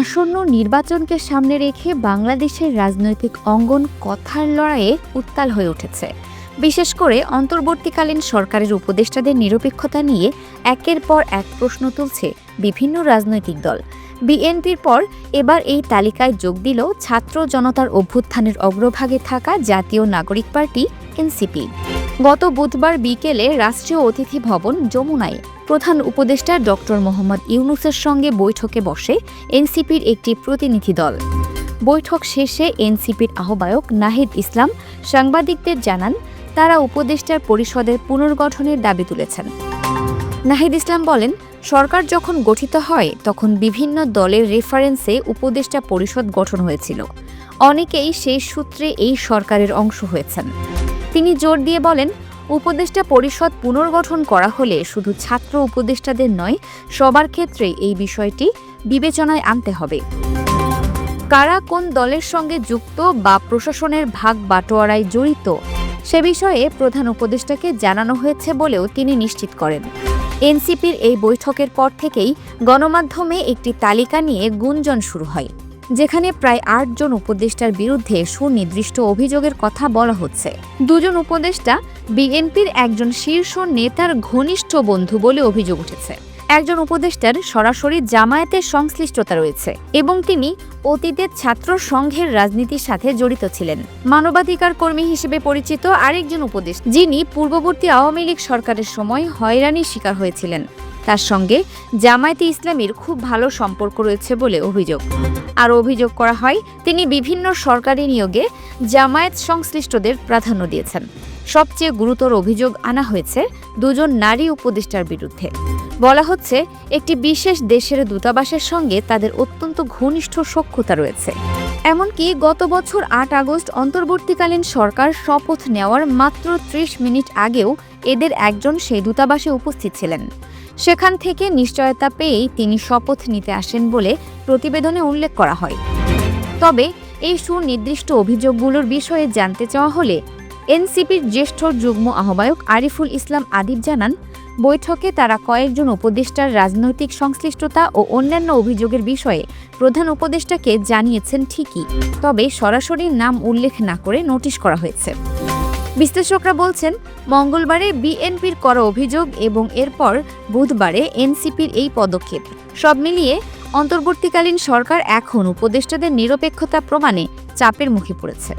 আসন্ন নির্বাচনকে সামনে রেখে বাংলাদেশের রাজনৈতিক অঙ্গন কথার লড়াইয়ে উত্তাল হয়ে উঠেছে। বিশেষ করে অন্তর্বর্তীকালীন সরকারের উপদেষ্টাদের নিরপেক্ষতা নিয়ে একের পর এক প্রশ্ন তুলছে বিভিন্ন রাজনৈতিক দল। বিএনপির পর এবার এই তালিকায় যোগ দিল ছাত্র জনতার অভ্যুত্থানের অগ্রভাগে থাকা জাতীয় নাগরিক পার্টি, এনসিপি। গত বুধবার বিকেলে রাষ্ট্রীয় অতিথি ভবন যমুনায় প্রধান উপদেষ্টা ডক্টর মোহাম্মদ ইউনুসের সঙ্গে বৈঠকে বসে এনসিপির একটি প্রতিনিধি দল। বৈঠক শেষে এনসিপির আহ্বায়ক নাহিদ ইসলাম সাংবাদিকদের জানান, তারা উপদেষ্টার পরিষদের পুনর্গঠনের দাবি তুলেছেন। নাহিদ ইসলাম বলেন, সরকার যখন গঠিত হয়, তখন বিভিন্ন দলের রেফারেন্সে উপদেষ্টা পরিষদ গঠন হয়েছিল। অনেকেই সেই সূত্রে এই সরকারের অংশ হয়েছেন। তিনি জোর দিয়ে বলেন, উপদেষ্টা পরিষদ পুনর্গঠন করা হলে শুধু ছাত্র উপদেষ্টাদের নয়, সবার ক্ষেত্রে এই বিষয়টি বিবেচনায় আনতে হবে। কারা কোন দলের সঙ্গে যুক্ত বা প্রশাসনের ভাগ বাটোয়ারায় জড়িত, সে বিষয়ে প্রধান উপদেষ্টাকে জানানো হয়েছে বলেও তিনি নিশ্চিত করেন। এনসিপির এই বৈঠকের পর থেকেই গণমাধ্যমে একটি তালিকা নিয়ে গুঞ্জন শুরু হয়, যেখানে প্রায় আটজন উপদেষ্টার বিরুদ্ধে সুনির্দিষ্ট অভিযোগের কথা বলা হচ্ছে। দুজন উপদেষ্টা বিএনপির একজন শীর্ষ নেতার ঘনিষ্ঠ বন্ধু বলে অভিযোগ উঠেছে। একজন উপদেষ্টার সরাসরি জামায়াতের সংশ্লিষ্টতা রয়েছে এবং তিনি অতীতে ছাত্র সংঘের রাজনীতির সাথে জড়িত ছিলেন। মানবাধিকার কর্মী হিসেবে পরিচিত আরেকজন উপদেষ্টা, যিনি পূর্ববর্তী আওয়ামী লীগ সরকারের সময় হয়রানির শিকার হয়েছিলেন। তার সঙ্গে জামায়াতে ইসলামীর খুব ভালো সম্পর্ক রয়েছে বলে অভিযোগ। আর অভিযোগ করা হয়, তিনি বিভিন্ন সরকারি নিয়োগে জামায়াত সংশ্লিষ্টদের প্রাধান্য দিয়েছেন। সবচেয়ে গুরুতর অভিযোগ আনা হয়েছে দুজন নারী উপদেষ্টার বিরুদ্ধে। বলা হচ্ছে, একটি বিশেষ দেশের দূতাবাসের সঙ্গে তাদের অত্যন্ত ঘনিষ্ঠ সক্ষতা রয়েছে। এমনকি গত বছর আট আগস্ট অন্তর্বর্তীকালীন সরকার শপথ নেওয়ার মাত্র ত্রিশ মিনিট আগেও এদের একজন সেই দূতাবাসে উপস্থিত ছিলেন। সেখান থেকে নিশ্চয়তা পেয়েই তিনি শপথ নিতে আসেন বলে প্রতিবেদনে উল্লেখ করা হয়। তবে, এই সুনির্দিষ্ট অভিযোগগুলোর বিষয়ে জানতে চাওয়া হলে এনসিপির জ্যেষ্ঠ যুগ্ম আহ্বায়ক আরিফুল ইসলাম আদিব জানান বৈঠকে তারা কয়েকজন উপদেষ্টার রাজনৈতিক সংশ্লিষ্টতা ও অন্যান্য অভিযোগের বিষয়ে প্রধান উপদেষ্টাকে জানিয়েছেন ঠিকই, তবে সরাসরি নাম উল্লেখ না করে নোটিশ করা হয়েছে। বিশ্লেষকরা বলছেন, মঙ্গলবারে বিএনপির করা অভিযোগ এবং এরপর বুধবারে এনসিপির এই পদক্ষেপ। সব মিলিয়ে অন্তর্বর্তীকালীন সরকার এখন উপদেষ্টাদের নিরপেক্ষতা প্রমাণে চাপের মুখে পড়েছে।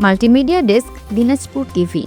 Multimedia desk, Dinajpur TV.